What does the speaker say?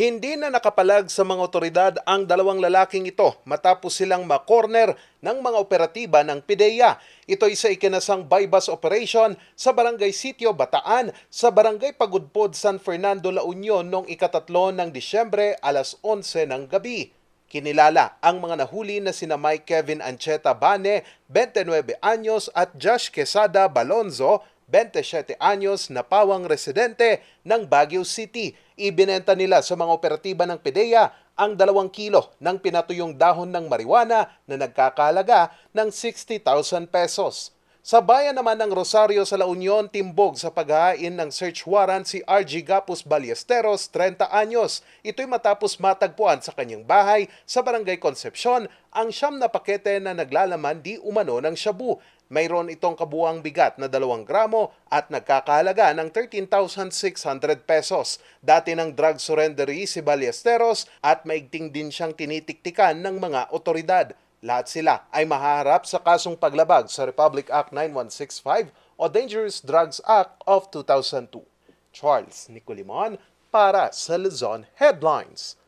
Hindi na nakapalag sa mga otoridad ang dalawang lalaking ito matapos silang makorner ng mga operatiba ng PIDEA. Ito ay sa ikinasang bypass operation sa Barangay Sitio, Bataan, sa Barangay Pagudpod, San Fernando, La Union noong ikatatlo ng Disyembre alas 11 ng gabi. Kinilala ang mga nahuli na sina Mike Kevin Ancheta Bane, 29 anyos at Josh Quesada Balonzo, 27 anyos na pawang residente ng Baguio City. Ibinenta nila sa mga operatiba ng PDEA ang dalawang kilo ng pinatuyong dahon ng marijuana na nagkakalaga ng 60,000 pesos. Sa bayan naman ng Rosario sa La Union, timbog sa paghahain ng search warrant si RG Gapus Ballesteros, 30 anyos. Ito'y matapos matagpuan sa kanyang bahay sa Barangay Concepcion ang siyam na pakete na naglalaman di umano ng shabu. Mayroon itong kabuang bigat na 2 gramo at nagkakahalaga ng 13,600 pesos. Dati ng drug surrendery si Ballesteros at maigting din siyang tinitiktikan ng mga otoridad. Lahat sila ay mahaharap sa kasong paglabag sa Republic Act 9165 o Dangerous Drugs Act of 2002. Charles Nicolimon para sa Luzon Headlines.